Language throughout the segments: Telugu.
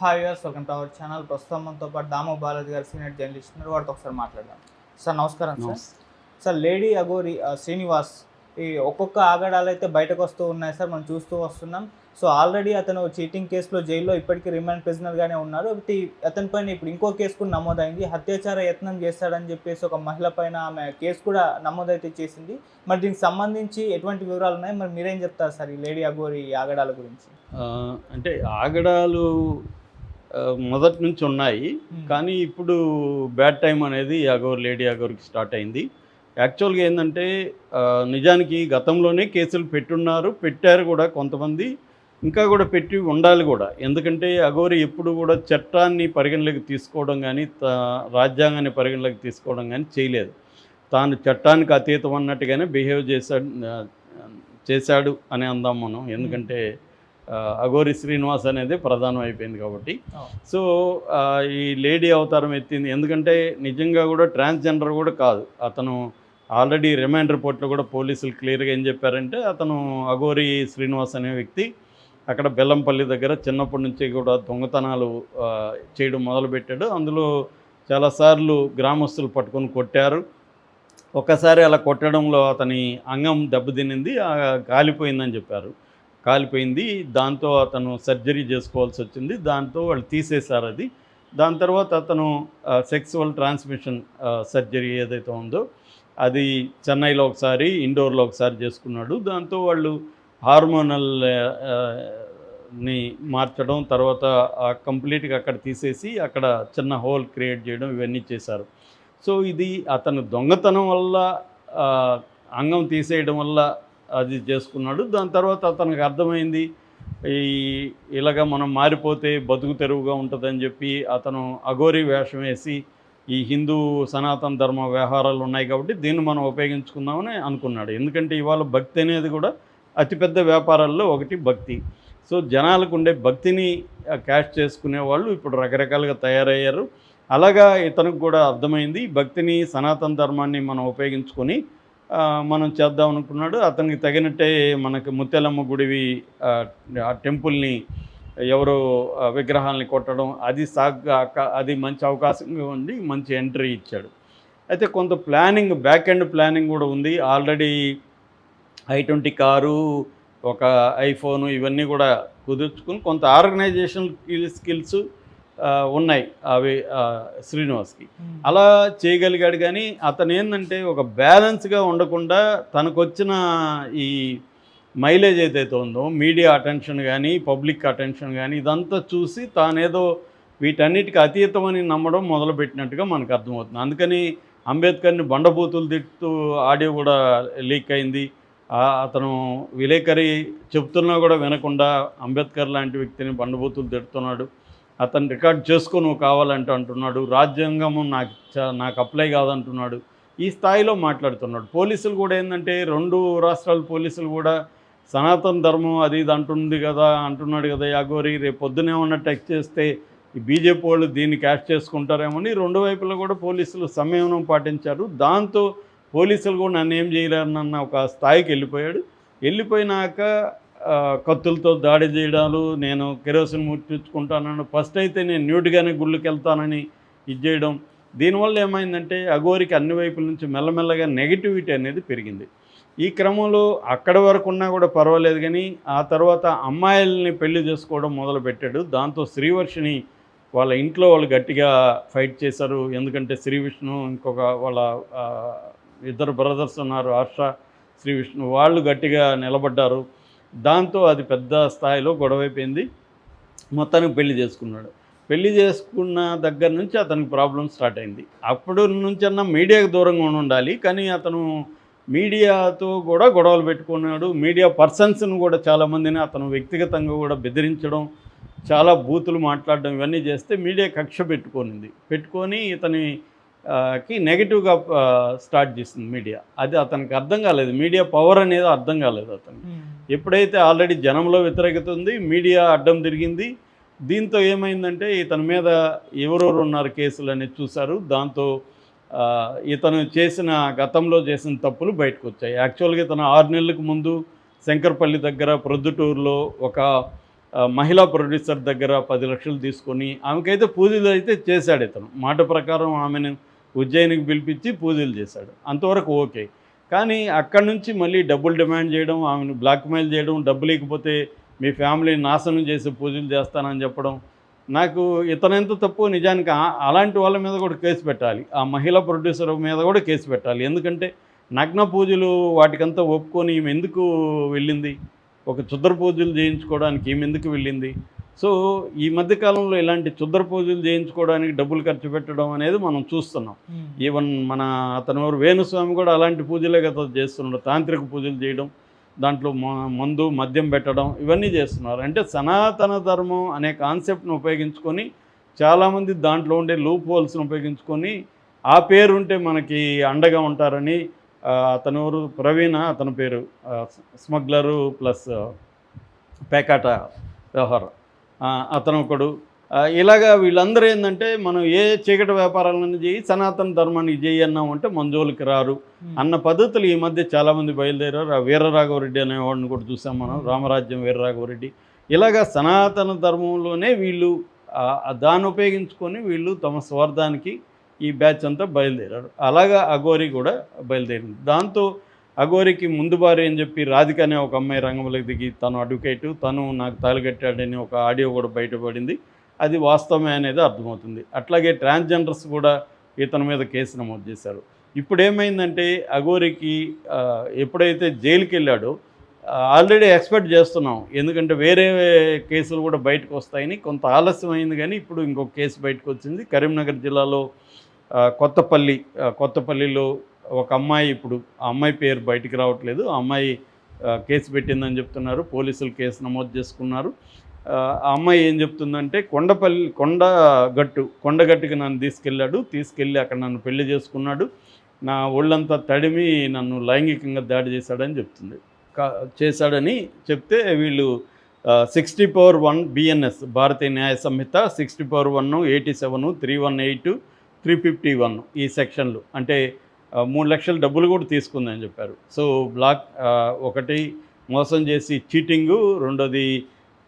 హాయ్ యర్స్ వెల్కమ్ టు అవర్ ఛానల్ ప్రస్తుతం మనతో పాటు దామో బాలాజీ గారు సీనియర్ జర్నలిస్ట్ ఉన్నారు. వారితో ఒకసారి మాట్లాడదాం. సార్ నమస్కారం sir. Sir lady Aghori Srinivas ఈ ఒక్కొక్క ఆగడాలు అయితే బయటకు వస్తూ ఉన్నాయి సార్. మనం చూస్తూ వస్తున్నాం. సో ఆల్రెడీ అతను చీటింగ్ కేసులో జైల్లో ఇప్పటికీ రిమాండ్ ప్రిజనర్గానే ఉన్నారు. అయితే అతని పైన ఇప్పుడు ఇంకో కేసు కూడా నమోదైంది. హత్యాచార యత్నం చేస్తాడని చెప్పేసి ఒక మహిళ పైన ఆమె కేసు కూడా నమోదైతే చేసింది. మరి దీనికి సంబంధించి ఎటువంటి వివరాలు ఉన్నాయి? మరి మీరేం చెప్తారు సార్ ఈ లేడీ అగోరి ఆగడాల గురించి? అంటే ఆగడాలు మొదటి నుంచి ఉన్నాయి. కానీ ఇప్పుడు బ్యాడ్ టైం అనేది అగోర్ లేడీ అగోర్కి స్టార్ట్ అయింది. యాక్చువల్గా ఏంటంటే నిజానికి గతంలోనే కేసులు పెట్టున్నారు. పెట్టారు కూడా కొంతమంది. ఇంకా కూడా పెట్టి ఉండాలి కూడా. ఎందుకంటే అగోరి ఎప్పుడు కూడా చట్టాన్ని పరిగణలోకి తీసుకోవడం కానీ తా- రాజ్యాంగాన్ని పరిగణలోకి తీసుకోవడం కానీ చేయలేదు. తాను చట్టానికి అతీతం అన్నట్టుగానే బిహేవ్ చేశాడు చేశాడు అని అందాం మనం. ఎందుకంటే అఘోరి శ్రీనివాస్ అనేది ప్రధానం అయిపోయింది కాబట్టి. సో ఈ లేడీ అవతారం ఎత్తింది. ఎందుకంటే నిజంగా కూడా ట్రాన్స్జెండర్ కూడా కాదు. అతను ఆల్రెడీ రిమాండ్ రిపోర్ట్లో కూడా పోలీసులు క్లియర్గా ఏం చెప్పారంటే అతను అఘోరి శ్రీనివాస్ అనే వ్యక్తి అక్కడ బెల్లంపల్లి దగ్గర చిన్నప్పటి నుంచి కూడా దొంగతనాలు చేయడం మొదలుపెట్టాడు. అందులో చాలాసార్లు గ్రామస్తులు పట్టుకొని కొట్టారు. ఒకసారి అలా కొట్టడంలో అతని అంగం దెబ్బతినింది. కాలిపోయిందని చెప్పారు. కాలిపోయింది. దాంతో అతను సర్జరీ చేసుకోవాల్సి వచ్చింది. దాంతో వాళ్ళు తీసేశారు అది. దాని తర్వాత అతను సెక్సువల్ ట్రాన్స్మిషన్ సర్జరీ ఏదైతే ఉందో అది చెన్నైలో ఒకసారి ఇండోర్లో ఒకసారి చేసుకున్నాడు. దాంతో వాళ్ళు హార్మోనల్ని మార్చడం తర్వాత కంప్లీట్గా అక్కడ తీసేసి అక్కడ చిన్న హోల్ క్రియేట్ చేయడం ఇవన్నీ చేశారు. సో ఇది అతను దొంగతనం వల్ల అంగం తీసేయడం వల్ల అది చేసుకున్నాడు. దాని తర్వాత అతనికి అర్థమైంది ఈ ఇలాగ మనం మారిపోతే బతుకు తెరువుగా ఉంటుందని చెప్పి అతను అఘోరి వేషం వేసి ఈ హిందూ సనాతన ధర్మ వ్యవహారాలు ఉన్నాయి కాబట్టి దీన్ని మనం ఉపయోగించుకుందామని అనుకున్నాడు. ఎందుకంటే ఇవాళ భక్తి అనేది కూడా అతిపెద్ద వ్యాపారాల్లో ఒకటి భక్తి. సో జనాలకు ఉండే భక్తిని క్యాష్ చేసుకునే వాళ్ళు ఇప్పుడు రకరకాలుగా తయారయ్యారు. అలాగా ఇతనికి కూడా అర్థమైంది భక్తిని సనాతన ధర్మాన్ని మనం ఉపయోగించుకొని మనం చేద్దాం అనుకున్నాడు. అతనికి తగినట్టే మనకి ముత్యాలమ్మ గుడివి ఆ, టెంపుల్ని ఎవరో విగ్రహాలని కొట్టడం అది సాగ్గా అది మంచి అవకాశంగా ఉంది మంచి ఎంట్రీ ఇచ్చాడు. అయితే కొంత ప్లానింగ్ బ్యాక్ ఎండ్ ప్లానింగ్ కూడా ఉంది. ఆల్రెడీ ఐ ట్వంటీ కారు ఒక ఐఫోను ఇవన్నీ కూడా కుదుర్చుకుని కొంత ఆర్గనైజేషన్ స్కిల్స్ ఉన్నాయి అవి శ్రీనివాస్కి. అలా చేయగలిగాడు కానీ అతను ఏంటంటే ఒక బ్యాలెన్స్గా ఉండకుండా తనకొచ్చిన ఈ మైలేజ్ ఏదైతే ఉందో మీడియా అటెన్షన్ కానీ పబ్లిక్ అటెన్షన్ కానీ ఇదంతా చూసి తానేదో వీటన్నిటికీ అతీతమని నమ్మడం మొదలుపెట్టినట్టుగా మనకు అర్థమవుతుంది. అందుకని అంబేద్కర్ని బండబూతులు తిట్టుతూ ఆడియో కూడా లీక్ అయింది. అతను విలేకరి చెప్తున్నా కూడా వినకుండా అంబేద్కర్ లాంటి వ్యక్తిని బండబూతులు తిడుతున్నాడు. అతను రికార్డ్ చేసుకొని కావాలంటూ కావాలంటే అంటున్నాడు రాజ్యాంగము నాకు చ- నాకు అప్లై కాదంటున్నాడు ఈ స్థాయిలో మాట్లాడుతున్నాడు. పోలీసులు కూడా ఏంటంటే రెండు రాష్ట్రాల పోలీసులు కూడా సనాతన ధర్మం అది ఇది అంటుంది కదా అంటున్నాడు కదా యాగోరి రేపు పొద్దునే ఉన్న టెక్స్ట్ చేస్తే ఈ బీజేపీ వాళ్ళు దీన్ని క్యాష్ చేసుకుంటారేమని రెండు వైపులా కూడా పోలీసులు సంయమనం పాటించారు. దాంతో పోలీసులు కూడా నన్ను ఏం చేయలేరన్న ఒక స్థాయికి వెళ్ళిపోయాడు. వెళ్ళిపోయినాక కత్తులతో దాడి చేయడాలు నేను కెరోసిన్ ముట్టించుకుంటానని ఫస్ట్ అయితే నేను న్యూట్గానే గుళ్ళకి వెళ్తానని ఇది చేయడం. దీనివల్ల ఏమైందంటే అఘోరికి అన్ని వైపుల నుంచి మెల్లమెల్లగా నెగిటివిటీ అనేది పెరిగింది. ఈ క్రమంలో అక్కడ వరకు ఉన్నా కూడా పర్వాలేదు కానీ ఆ తర్వాత అమ్మాయిల్ని పెళ్ళి చేసుకోవడం మొదలుపెట్టాడు. దాంతో శ్రీవర్షిని వాళ్ళ ఇంట్లో వాళ్ళు గట్టిగా ఫైట్ చేశారు. ఎందుకంటే శ్రీ విష్ణు ఇంకొక వాళ్ళ ఇద్దరు బ్రదర్స్ ఉన్నారు హర్ష శ్రీ విష్ణు వాళ్ళు గట్టిగా నిలబడ్డారు. దాంతో అది పెద్ద స్థాయిలో గొడవైపోయింది. మొత్తానికి పెళ్ళి చేసుకున్నాడు. పెళ్ళి చేసుకున్న దగ్గర నుంచి అతనికి ప్రాబ్లం స్టార్ట్ అయింది. అప్పుడు నుంచన్నా మీడియాకు దూరంగా ఉండాలి. కానీ అతను మీడియాతో కూడా గొడవలు పెట్టుకున్నాడు. మీడియా పర్సన్స్ని కూడా చాలామందిని అతను వ్యక్తిగతంగా కూడా బెదిరించడం చాలా బూతులు మాట్లాడడం ఇవన్నీ చేస్తే మీడియా కక్ష పెట్టుకొనింది. పెట్టుకొని ఇతని కి నెగిటివ్గా స్టార్ట్ చేసింది మీడియా. అది అతనికి అర్థం కాలేదు. మీడియా పవర్ అనేది అర్థం కాలేదు అతనికి. ఎప్పుడైతే ఆల్రెడీ జనంలో వ్యతిరేకత ఉంది మీడియా అడ్డం తిరిగింది దీంతో ఏమైందంటే ఇతని మీద ఎవరెవరు ఉన్నారు కేసులు అనేది చూశారు దాంతో ఇతను చేసిన గతంలో చేసిన తప్పులు బయటకు వచ్చాయి యాక్చువల్గా ఇతను ఆరు నెలలకు ముందు శంకర్పల్లి దగ్గర ప్రొద్దుటూరులో ఒక మహిళా ప్రొడ్యూసర్ దగ్గర పది లక్షలు తీసుకొని ఆమెకైతే పూజలు అయితే చేశాడు ఇతను. మాట ప్రకారం ఆమెను ఉజ్జయినికి పిలిపించి పూజలు చేశాడు. అంతవరకు ఓకే. కానీ అక్కడి నుంచి మళ్ళీ డబ్బులు డిమాండ్ చేయడం ఆమెను బ్లాక్మెయిల్ చేయడం డబ్బులు ఇకపోతే మీ ఫ్యామిలీని నాశనం చేసి పూజలు చేస్తానని చెప్పడం నాకు ఇతనెంత తప్పు నిజానికి అలాంటి వాళ్ళ మీద కూడా కేసు పెట్టాలి. ఆ మహిళా ప్రొడ్యూసర్ మీద కూడా కేసు పెట్టాలి. ఎందుకంటే నగ్న పూజలు వాటికంతా ఒప్పుకొని ఈమె ఎందుకు వెళ్ళింది? ఒక చుద్ర పూజలు చేయించుకోవడానికి ఈమె ఎందుకు వెళ్ళింది? సో ఈ మధ్యకాలంలో ఇలాంటి క్షుద్ర పూజలు చేయించుకోవడానికి డబ్బులు ఖర్చు పెట్టడం అనేది మనం చూస్తున్నాం. ఈవెన్ మన అతను ఎవరు వేణుస్వామి కూడా అలాంటి పూజలే కదా చేస్తున్నాడు. తాంత్రిక పూజలు చేయడం దాంట్లో మందు మద్యం పెట్టడం ఇవన్నీ చేస్తున్నారు. అంటే సనాతన ధర్మం అనే కాన్సెప్ట్ను ఉపయోగించుకొని చాలామంది దాంట్లో ఉండే లూప్ హోల్స్ని ఉపయోగించుకొని ఆ పేరు ఉంటే మనకి అండగా ఉంటారని అతను ఎవరు ప్రవీణ అతని పేరు. స్మగ్లరు ప్లస్ పేకాట వ్యవహారం. అతను ఒకడు. ఇలాగా వీళ్ళందరూ ఏంటంటే మనం ఏ చీకటి వ్యాపారాలను చేయి సనాతన ధర్మానికి చేయి అన్నాం అంటే మంజోలికి రారు. అన్న పద్ధతులు ఈ మధ్య చాలామంది బయలుదేరారు. ఆ వీరరాఘవరెడ్డి అనేవాడిని కూడా చూసాం మనం. రామరాజ్యం వీరరాఘవరెడ్డి. ఇలాగా సనాతన ధర్మంలోనే వీళ్ళు దాన్ని ఉపయోగించుకొని వీళ్ళు తమ స్వార్థానికి ఈ బ్యాచ్ అంతా బయలుదేరారు. అలాగా అఘోరి కూడా బయలుదేరింది. దాంతో అఘోరికి ముందు బారి అని చెప్పి రాధిక అనే ఒక అమ్మాయి రంగంలోకి దిగి తను అడ్వకేటు తను నాకు తాలిగట్టాడని ఒక ఆడియో కూడా బయటపడింది. అది వాస్తవమే అనేది అర్థమవుతుంది. అట్లాగే ట్రాన్స్జెండర్స్ కూడా ఇతని మీద కేసు నమోదు చేశారు. ఇప్పుడు ఏమైందంటే అఘోరికి ఎప్పుడైతే జైలుకి వెళ్ళాడో ఆల్రెడీ ఎక్స్పెక్ట్ చేస్తున్నాం. ఎందుకంటే వేరే కేసులు కూడా బయటకు వస్తాయని కొంత ఆలస్యం అయింది కానీ ఇప్పుడు ఇంకొక కేసు బయటకు వచ్చింది. కరీంనగర్ జిల్లాలో కొత్తపల్లి కొత్తపల్లిలో ఒక అమ్మాయి ఇప్పుడు ఆ అమ్మాయి పేరు బయటికి రావట్లేదు. ఆ అమ్మాయి కేసు పెట్టిందని చెప్తున్నారు. పోలీసులు కేసు నమోదు చేసుకున్నారు. ఆ అమ్మాయి ఏం చెప్తుందంటే కొండపల్లి కొండ గట్టు కొండగట్టుకి నన్ను తీసుకెళ్ళాడు. తీసుకెళ్ళి అక్కడ నన్ను పెళ్ళి చేసుకున్నాడు. నా ఒళ్ళంతా తడిమి నన్ను లైంగికంగా దాడి చేశాడని చెప్తుంది. చేశాడని చెప్తే వీళ్ళు sixty power one BNS Bharatiya Nyaya Sanhita sixty power one eighty seven three one eight three fifty one ఈ సెక్షన్లు. అంటే మూడు లక్షల డబ్బులు కూడా తీసుకుందని చెప్పారు. సో బ్లాక్ ఒకటి మోసం చేసి చీటింగు రెండోది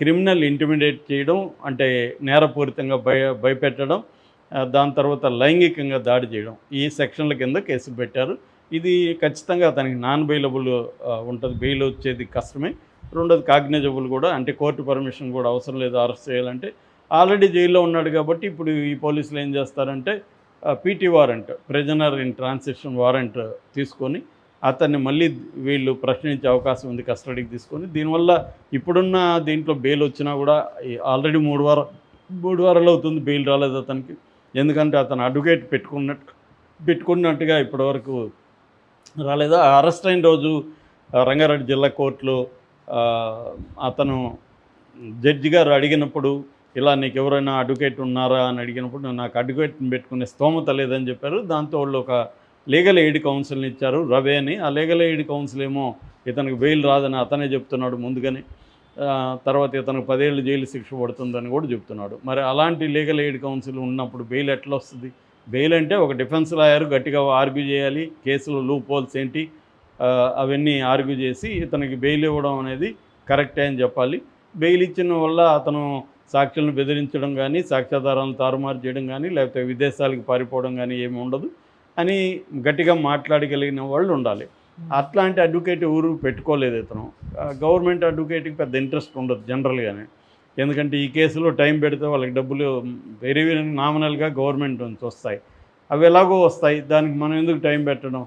క్రిమినల్ ఇంటిమిడేట్ చేయడం అంటే నేరపూరితంగా భయ భయపెట్టడం దాని తర్వాత లైంగికంగా దాడి చేయడం ఈ సెక్షన్ల కింద కేసు పెట్టారు. ఇది ఖచ్చితంగా అతనికి నాన్ బెయిలబుల్ ఉంటుంది బెయిల్ వచ్చేది కష్టమే. రెండోది కాగ్నిజబుల్ కూడా అంటే కోర్టు పర్మిషన్ కూడా అవసరం లేదు అరెస్ట్ చేయాలంటే. ఆల్రెడీ జైల్లో ఉన్నాడు కాబట్టి ఇప్పుడు ఈ పోలీసులు ఏం చేస్తారంటే PT warrant prisoner in transition warrant తీసుకొని అతన్ని మళ్ళీ వీళ్ళు ప్రశ్నించే అవకాశం ఉంది కస్టడీకి తీసుకొని. దీనివల్ల ఇప్పుడున్న దీంట్లో బెయిల్ వచ్చినా కూడా ఆల్రెడీ మూడు వారం మూడు వారాలు అవుతుంది బెయిల్ రాలేదు అతనికి. ఎందుకంటే అతను అడ్వకేట్ పెట్టుకున్నట్టు పెట్టుకున్నట్టుగా ఇప్పటివరకు రాలేదు. అరెస్ట్ అయిన రోజు రంగారెడ్డి జిల్లా కోర్టులో అతను జడ్జి గారు అడిగినప్పుడు ఇలా నీకు ఎవరైనా అడ్వకేట్ ఉన్నారా అని అడిగినప్పుడు నాకు అడ్వకేట్ని పెట్టుకునే స్తోమత లేదని చెప్పారు. దాంతో వాళ్ళు ఒక లీగల్ ఎయిడ్ కౌన్సిల్ని ఇచ్చారు రవే అని. ఆ లీగల్ ఎయిడ్ కౌన్సిల్ ఏమో ఇతనికి బెయిల్ రాదని అతనే చెప్తున్నాడు ముందుగానే. తర్వాత ఇతనికి పదేళ్ళు జైలు శిక్ష పడుతుందని కూడా చెప్తున్నాడు. మరి అలాంటి లీగల్ ఎయిడ్ కౌన్సిల్ ఉన్నప్పుడు బెయిల్ ఎట్లా వస్తుంది? బెయిల్ అంటే ఒక డిఫెన్స్ లాయర్ గట్టిగా ఆర్గ్యూ చేయాలి కేసులో లూప్ హోల్స్ ఏంటి అవన్నీ ఆర్గ్యూ చేసి ఇతనికి బెయిల్ ఇవ్వడం అనేది కరెక్టే అని చెప్పాలి. బెయిల్ ఇచ్చిన వల్ల అతను సాక్షులను బెదిరించడం కానీ సాక్ష్యాధారాలను తారుమారు చేయడం కానీ లేకపోతే విదేశాలకు పారిపోవడం కానీ ఏమి ఉండదు అని గట్టిగా మాట్లాడగలిగిన వాళ్ళు ఉండాలి. అట్లాంటి అడ్వకేట్ ఊరు పెట్టుకోలేదు ఇతను. గవర్నమెంట్ అడ్వకేట్కి పెద్ద ఇంట్రెస్ట్ ఉండదు జనరల్గానే. ఎందుకంటే ఈ కేసులో టైం పెడితే వాళ్ళకి డబ్బులు వెరీ వెరీ నామినల్గా గవర్నమెంట్ నుంచి వస్తాయి. అవి ఎలాగో వస్తాయి. దానికి మనం ఎందుకు టైం పెట్టడం?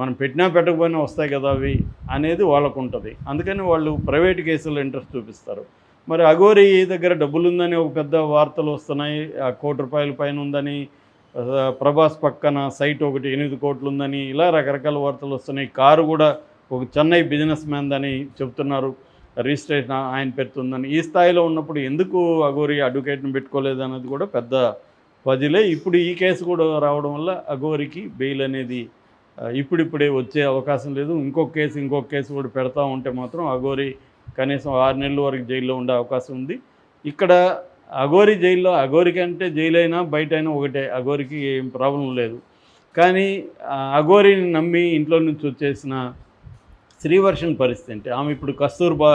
మనం పెట్టినా పెట్టకపోయినా వస్తాయి కదా అవి అనేది వాళ్ళకు ఉంటుంది. అందుకని వాళ్ళు ప్రైవేట్ కేసుల్లో ఇంట్రెస్ట్ చూపిస్తారు. మరి అఘోరి దగ్గర డబ్బులు ఉందని ఒక పెద్ద వార్తలు వస్తున్నాయి. ఆ కోటి రూపాయల పైన ఉందని ప్రభాస్ పక్కన సైట్ ఒకటి ఎనిమిది కోట్లు ఉందని ఇలా రకరకాల వార్తలు వస్తున్నాయి. కారు కూడా ఒక చెన్నై బిజినెస్ మ్యాన్దని చెప్తున్నారు. రిజిస్ట్రేషన్ ఆయన పెడుతుందని. ఈ స్థాయిలో ఉన్నప్పుడు ఎందుకు అఘోరి అడ్వకేట్ని పెట్టుకోలేదు అన్నది కూడా పెద్ద పజిలే. ఇప్పుడు ఈ కేసు కూడా రావడం వల్ల అఘోరికి బెయిల్ అనేది ఇప్పుడిప్పుడే వచ్చే అవకాశం లేదు. ఇంకొక కేసు ఇంకొక కేసు కూడా పెడతా ఉంటే మాత్రం అఘోరి కనీసం ఆరు నెలల వరకు జైల్లో ఉండే అవకాశం ఉంది. ఇక్కడ అఘోరి జైల్లో అఘోరికి అంటే జైలు అయినా బయట అయినా ఒకటే అఘోరికి ఏం ప్రాబ్లం లేదు. కానీ అఘోరిని నమ్మి ఇంట్లో నుంచి వచ్చేసిన శ్రీవర్షన్ పరిస్థితి అంటే ఆమె ఇప్పుడు కస్తూర్బా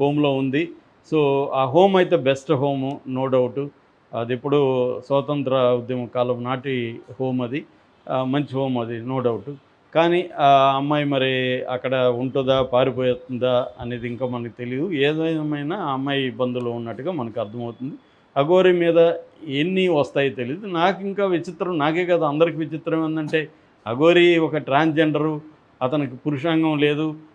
హోమ్లో ఉంది. సో ఆ హోమ్ అయితే బెస్ట్ హోము నో డౌట్. అది ఇప్పుడు స్వాతంత్ర ఉద్యమ కాలం నాటి హోమ్ అది. మంచి హోమ్ అది నో డౌట్. కానీ ఆ అమ్మాయి మరి అక్కడ ఉంటుందా పారిపోతుందా అనేది ఇంకా మనకు తెలియదు ఏదేమైనా ఆ అమ్మాయి ఇబ్బందులు ఉన్నట్టుగా మనకు అర్థమవుతుంది. అఘోరి మీద ఎన్ని వస్తాయో తెలియదు నాకు ఇంకా విచిత్రం నాకే కదా అందరికి విచిత్రం ఏంటంటే అఘోరి ఒక ట్రాన్స్జెండరు అతనికి పురుషాంగం లేదు